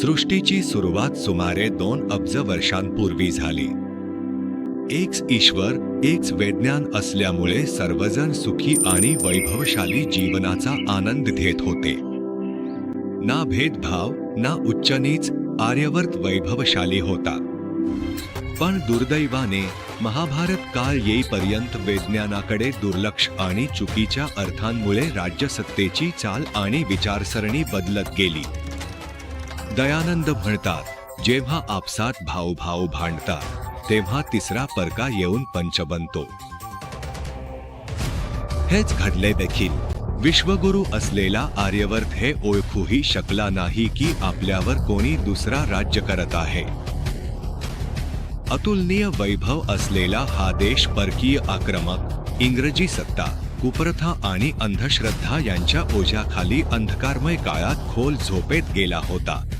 सृष्टीची सुरुवात सुमारे दोन अब्ज वर्षांपूर्वी झाली. एकच ईश्वर एकच वैज्ञान असल्यामुळे सर्वजण सुखी आणि वैभवशाली जीवनाचा आनंद घेत होते. ना भेदभाव ना उच्चनीच आर्यवर्त वैभवशाली होता. पण दुर्दैवाने महाभारत काळ येईपर्यंत विज्ञानाकडे दुर्लक्ष आणि चुकीच्या अर्थांमुळे राज्यसत्तेची चाल आणि विचारसरणी बदलत गेली. दयानंद म्हणतात जेव्हा आपसात भाऊ भाऊ भांडतात तेव्हा तिसरा परका येऊन पंच बनतो. हेच घडले देखील. विश्वगुरु असलेला आर्यवर्त हे ओळखूही शकला नाही की आपल्यावर कोणी दुसरा राज्य करत आहे. अतुलनीय वैभव असलेला हा देश परकीय आक्रमक इंग्रजी सत्ता कुप्रथा आणि अंधश्रद्धा यांच्या ओझ्याखाली अंधकारमय काळात खोल झोपेत गेला होता.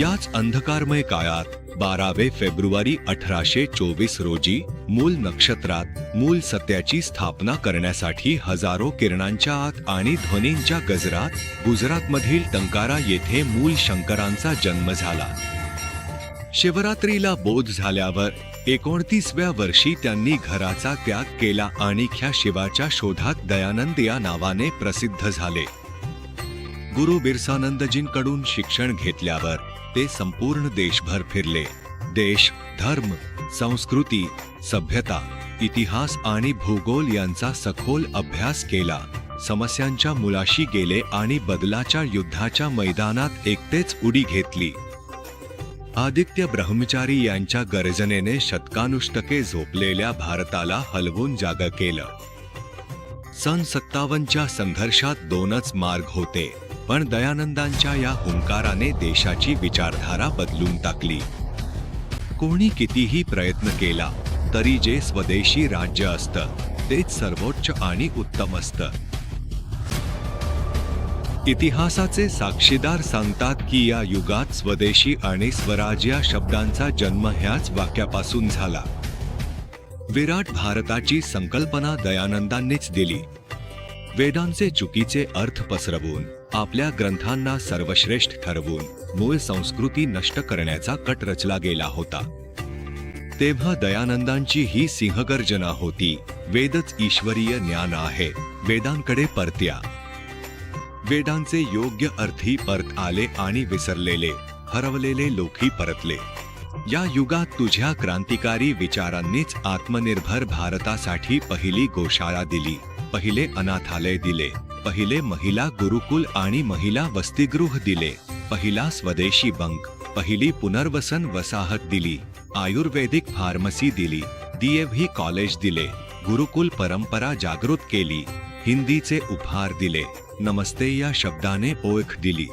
याच अंधकारमय काळात बारावे फेब्रुवारी अठराशे चोवीस रोजी मूल नक्षत्रात मूल सत्याची स्थापना करण्यासाठी हजारो किरणांच्या आत आणि ध्वनींच्या गजरात गुजरातमधील टंकारा येथे मूल शंकरांचा जन्म झाला. शिवरात्रीला बोध झाल्यावर एकोणतीसव्या वर्षी त्यांनी घराचा त्याग केला आणि ख्या शिवाच्या शोधात दयानंद या नावाने प्रसिद्ध झाले. गुरु बिरसानंदजींकडून शिक्षण घेतल्यावर ते संपूर्ण देशभर फिरले. देश धर्म संस्कृती सभ्यता इतिहास आणि भूगोल यांचा सखोल अभ्यास केला. समस्यांच्या मुलाशी गेले आणि बदलाच्या युद्धाच्या मैदानात एकटेच उडी घेतली. आदित्य ब्रह्मचारी यांच्या गर्जनेने शतकानुष्टके झोपलेल्या भारताला हलवून जाग केलं. सन सत्तावनच्या संघर्षात दोनच मार्ग होते. पण दयानंदांच्या या हुंकाराने देशाची विचारधारा बदलून टाकली. कोणी कितीही प्रयत्न केला तरी जे स्वदेशी राज्य असतं तेच सर्वोच्च आणि उत्तम असतं. इतिहासाचे साक्षीदार सांगतात की या युगात स्वदेशी आणि स्वराज या शब्दांचा जन्म ह्याच वाक्यापासून झाला. विराट भारताची संकल्पना दयानंदांनीच दिली. वेदांचे चुकीचे अर्थ पसरवून. आपल्या ग्रंथांना सर्वश्रेष्ठ ठरवून मूळ संस्कृती नष्ट करण्याचा कट रचला गेला होता. तेव्हा दयानंदांची ही सिंहगर्जना होती वेदच ईश्वरीय ज्ञान आहे वेदांकडे परत्या. वेदांचे योग्य अर्थी परत आले आणि विसरलेले हरवलेले लोकही परतले. या युगात तुझ्या क्रांतिकारी विचारांनीच आत्मनिर्भर भारतासाठी पहिली गोशाळा दिली पहिले अनाथालय दिले. पहिले महिला गुरुकुल आणि महिला वसतिगृह दिले. पहिला स्वदेशी बंक. पहिली पुनर्वसन वसाहत दिली. आयुर्वेदिक फार्मसी दिली. डीएव्ही कॉलेज दिले. गुरुकुल परंपरा जागृत केली. हिंदीचे उपहार दिले. नमस्ते या शब्दाने ओळख दिली.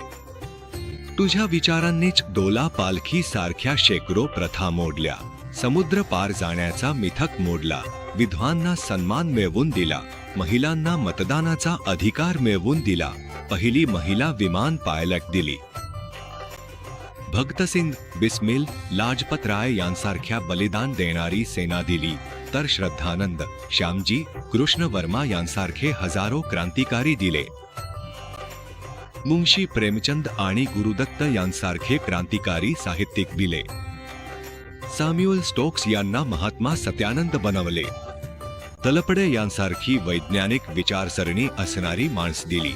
तुझ्या विचारांनीच डोला पालखी सारख्या शेकडो प्रथा मोडल्या. समुद्र पार जाण्याचा मिथक मोडला. विधवांना सन्मान मिळवून दिला. महिलांना मतदानाचा अधिकार मिळवून दिला. पहिली महिला विमान पायलट दिली. भगतसिंग बिस्मिल लाजपत राय यांसारख्या बलिदान देणारी सेना दिली. तर श्रद्धानंद श्यामजी कृष्ण वर्मा यांसारखे हजारो क्रांतिकारी दिले. मुंशी प्रेमचंद आणि गुरुदत्त यांसारखे क्रांतिकारी साहित्यिक दिले. सॅम्युअल स्टोक्स यांना महात्मा सत्यानंद बनवले. तलपडे यांसारखी वैज्ञानिक विचारसरणी असणारी माणस दिली.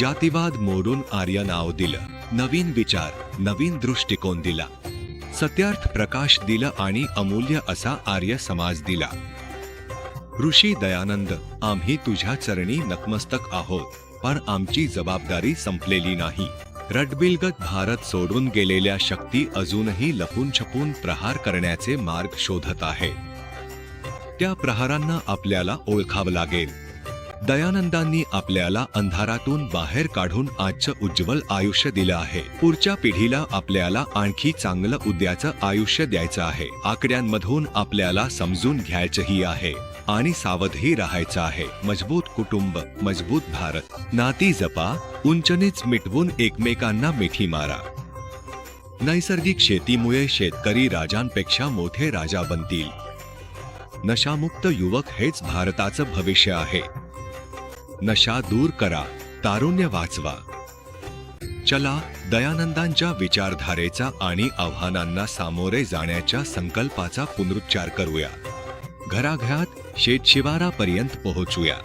जातीवाद मोडून आर्य नाव दिलं. नवीन विचार नवीन दृष्टिकोन दिला. सत्यार्थ प्रकाश दिलं आणि अमूल्य असा आर्य समाज दिला. ऋषी दयानंद आम्ही तुझ्या चरणी नतमस्तक आहोत पण आमची जबाबदारी संपलेली नाही. रडबिलगत भारत सोडून गेलेल्या शक्ती अजूनही लपून छपून प्रहार करण्याचे मार्ग शोधत आहे. त्या प्रहारांना आपल्याला ओळखावं लागेल. दयानंदांनी आपल्याला अंधारातून बाहेर काढून आजचं उज्ज्वल आयुष्य दिलं आहे. पुढच्या पिढीला आपल्याला आणखी चांगलं उद्याचं आयुष्य द्यायचं आहे. आकड्यांमधून आपल्याला समजून घ्यायचंही आहे आणि सावधही राहायचं आहे. मजबूत कुटुंब मजबूत भारत. नाती जपा उंचनीच मिटवून एकमेकांना मिठी मारा. नैसर्गिक शेतीमुळे शेतकरी राजांपेक्षा मोठे राजा बनतील. नशामुक्त युवक हेच भारताचं भविष्य आहे. नशा दूर करा तारुण्य वाचवा. चला दयानंदांच्या विचारधारेचा आणि आव्हानांना सामोरे जाण्याच्या संकल्पाचा पुनरुच्चार करूया. घराघरात शेतशिवारापर्यंत पोहोचूया.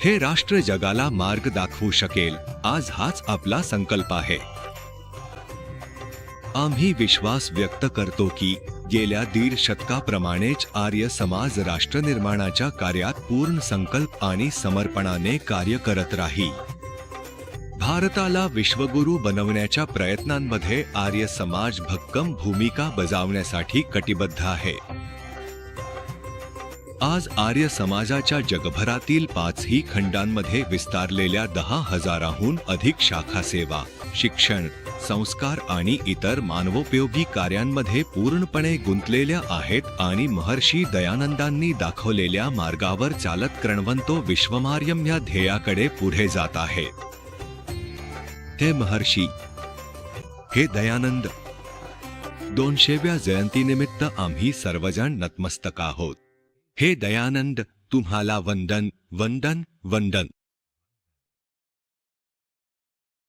हे राष्ट्र जगाला मार्ग दाखवू शकेल आज हाच आपला संकल्प आहे. आम्ही विश्वास व्यक्त करतो की गेल्या दीड शतकाप्रमाणेच आर्य समाज राष्ट्रनिर्माणाच्या कार्यात पूर्ण संकल्प आणि समर्पणाने कार्य करत राही. भारताला विश्वगुरू बनवण्याच्या प्रयत्नांमध्ये आर्य समाज भक्कम भूमिका बजावण्यासाठी कटिबद्ध आहे. आज आर्य समाजाच्या जगभरातील पाचही खंडांमध्ये विस्तारलेल्या दहा हजाराहून अधिक शाखा सेवा शिक्षण संस्कार आणि इतर मानवोपयोगी कार्यांमध्ये पूर्णपणे गुंतलेल्या आहेत आणि महर्षी दयानंदांनी दाखवलेल्या मार्गावर चालत कणवंतो विश्वमार्यम या ध्येयाकडे पुढे जात आहे हे महर्षी हे दयानंद दोनशेव्या जयंतीनिमित्त आम्ही सर्वजण नतमस्तक आहोत. हे दयानंद तुम्हाला वंदन वंदन वंदन.